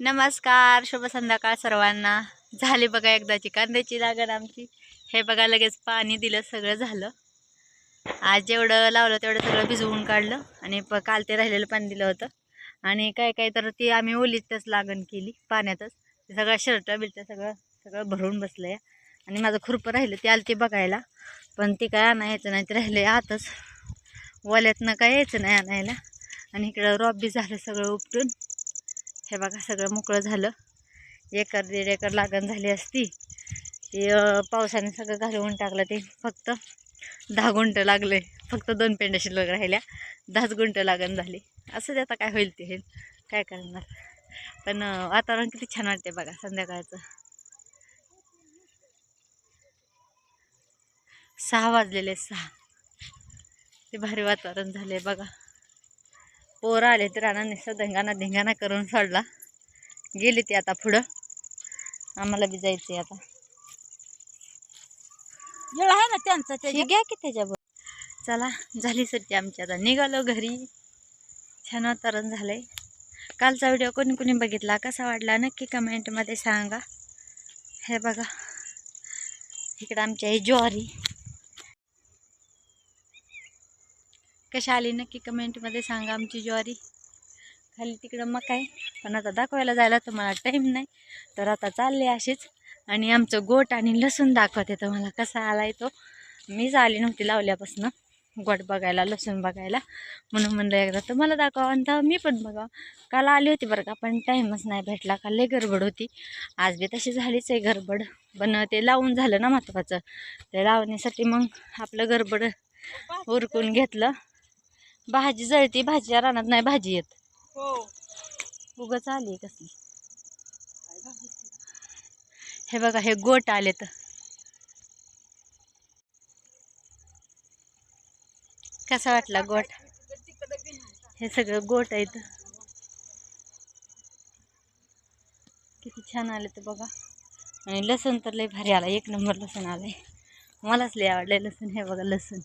नमस्कार शुभ संध्याकाळ सर्वांना. झाली बघा एकदाची कांद्याची लागण आमची. हे बघा लगेच पाणी दिलं सगळं झालं. आज जेवढं लावलं तेवढं सगळं भिजवून काढलं आणि प काल ते राहिलेलं पाणी दिलं होतं. आणि काय काय तर ती आम्ही ओलीतच लागण केली पाण्यातच. ते सगळं शर्ट बिर्ट सगळं सगळं भरून बसलं आहे आणि माझं खुरपं राहिलं ते आलं ते बघायला. पण ती काय आणायचं नाही ते राहिले आतच. वल्यातनं काय यायचं नाही आणायला. आणि इकडं रॉब बी झालं सगळं उपटून. हे बघा सगळं मोकळं झालं. एकर दीड एकर लागण झाली असती. ते पावसाने सगळं घालवून टाकलं ते फक्त दहा गुंट लागले. फक्त दोन पेंड्या शिल्लक राहिल्या. दहाच गुंट लागण झाली. असं ते आता काय होईल ते. हे काय करणार? पण वातावरण किती छान वाटते बघा संध्याकाळचं. सहा वाजलेले सहा. ते भारी वातावरण झाले बघा. पोरं आले तर राणा निसं धिंगाणा धिंगाणा करून सोडला. गेली ती आता पुढं. आम्हाला बी जायचं आता. आहे ना त्यांचा घ्या की त्याच्यावर चला झाली सुट्टी आमची आता. निघालो घरी. छान वातावरण झालंय. कालचा व्हिडिओ कोणी कोणी बघितला? कसा वाटला? नक्की कमेंटमध्ये सांगा. हे बघा. इकडं आमच्या ही ज्वारी. कशा आली? नक्की कमेंटमध्ये सांगा आमची ज्वारी. खाली तिकडं मग काय पण आता दाखवायला जायला तुम्हाला टाईम नाही. तर आता चालले असेच. आणि आमचं गोट आणि लसूण दाखवते तुम्हाला कसा आलाय तो. मीच आली नव्हती लावल्यापासून. गोट बघायला लसूण बघायला. म्हणून म्हणलं एकदा तुम्हाला दाखवा आणि तर मी पण बघा काल आली होती बरं का पण टाईमच नाही भेटला. काल लई गडबड होती. आज बी तशी झालीच आहे गडबड. पण ते लावून झालं ना महत्त्वाचं ते लावण्यासाठी मग आपलं गडबड उरकून घेतलं. भाजी जळती भाजीच्या रानात नाही भाजी येत. हो. उगच आली कसली. हे बघा हे गोट आले तर कसा वाटला गोट? हे सगळं गोट आहेत. किती छान आले तर बघा. आणि लसूण तर लय भारी आला एक नंबर लसूण आलाय. मलाच लय आवडलंय लसूण हे बघा लसूण.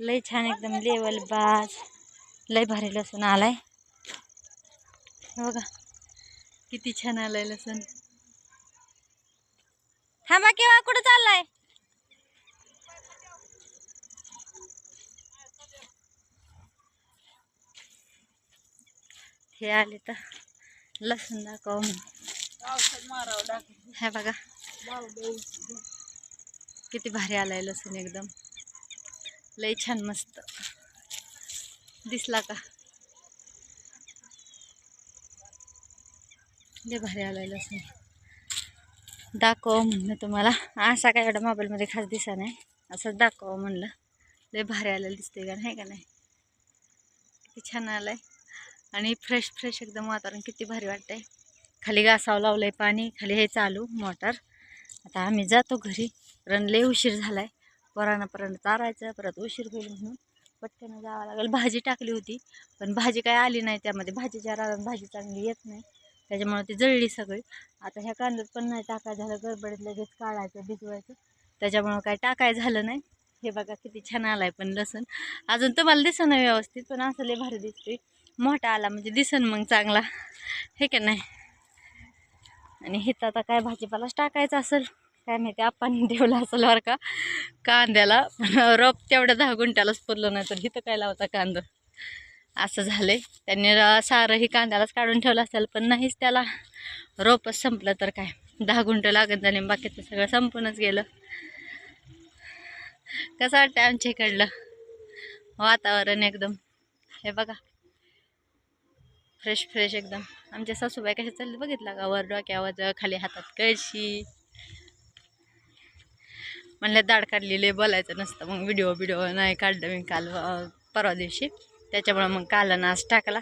लय छान एकदम लेवल बाज लय भारी लसूण आलाय. हे बघा किती छान आलाय लसूण. थांबा केव्हा कुठं चाललाय? हे आले तर लसूण दाखव हे बघा किती भारी आलाय लसूण एकदम. लय छान मस्त. दिसला का? लय भारी आलाय लसूण. दाखव म्हणलं तुम्हाला. असा काय एवढा मोबाईलमध्ये खास दिसा नाही. असंच दाखव म्हणलं. लय भारी आलेलं दिसते का नाही का नाही? किती छान आलाय. आणि फ्रेश फ्रेश एकदम वातावरण किती भारी वाटतंय. खाली घासावं लावलंय पाणी खाली हे चालू मोटर आता आम्ही जातो घरी. कारण लय उशीर पोरांनापर्यंत चारायचं परत उशीर होईल म्हणून पटकन जावं लागेल. भाजी टाकली होती पण भाजी काय आली नाही त्यामध्ये. भाजीच्या रानात भाजी चांगली येत नाही त्याच्यामुळे ती जळली सगळी. आता ह्या कांद्यात पण नाही टाकायचं झालं गडबडीत लगेच काढायचं भिजवायचं. त्याच्यामुळं काय टाकाय झालं नाही. हे बघा किती छान आलाय पण लसूण. अजून तुम्हाला दिसन नाही व्यवस्थित पण असं लय भारी दिसते मोठा आला म्हणजे दिसन मग चांगला. हे का नाही? आणि हिथं आता काय भाजीपालाच टाकायचं असेल? काय माहिती आपण ठेवला असेल बरं का कांद्याला. पण रोप तेवढ्या दहा गुंट्यालाच पुरलं नाही तर हिथं काय लावता कांदा? असं झालंय. त्यांनी सारंही कांद्यालाच काढून ठेवलं असेल पण नाहीच त्याला. रोपच संपलं तर काय? दहा गुंठं लागत झाले बाकीचं सगळं संपूनच गेलं. कसं वाटतं आमच्या इकडलं? वातावरण एकदम. हे बघा. फ्रेश फ्रेश एकदम. आमच्या सासूबाई कशा चालले बघितला का? वर डोक्यावर खाली हातात कळशी. म्हणल्या दाढ काढलेले बोलायचं नसतं. मग व्हिडिओ बिडिओ नाही काढलं मी काल परवा दिवशी. त्याच्यामुळं मग काल नाच टाकला.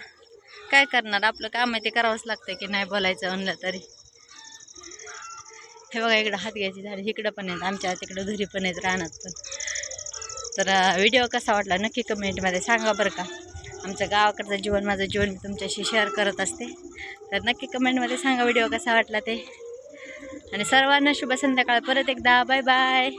काय करणार? आपलं काम आहे ते करावंच लागतं की नाही बोलायचं म्हणलं तरी. हे बघा इकडं हात घ्यायची झाडे इकडं पण आहेत आमच्या तिकडं घरी पण आहेत राहणार पण. तर व्हिडिओ कसा वाटला नक्की कमेंटमध्ये सांगा बरं का. आमचं गावाकडचं जीवन माझं जीवन मी तुमच्याशी शेअर करत असते. तर नक्की कमेंटमध्ये सांगा व्हिडिओ कसा वाटला ते. आणि सर्वांना शुभ संध्याकाळ. परत एकदा. Bye bye.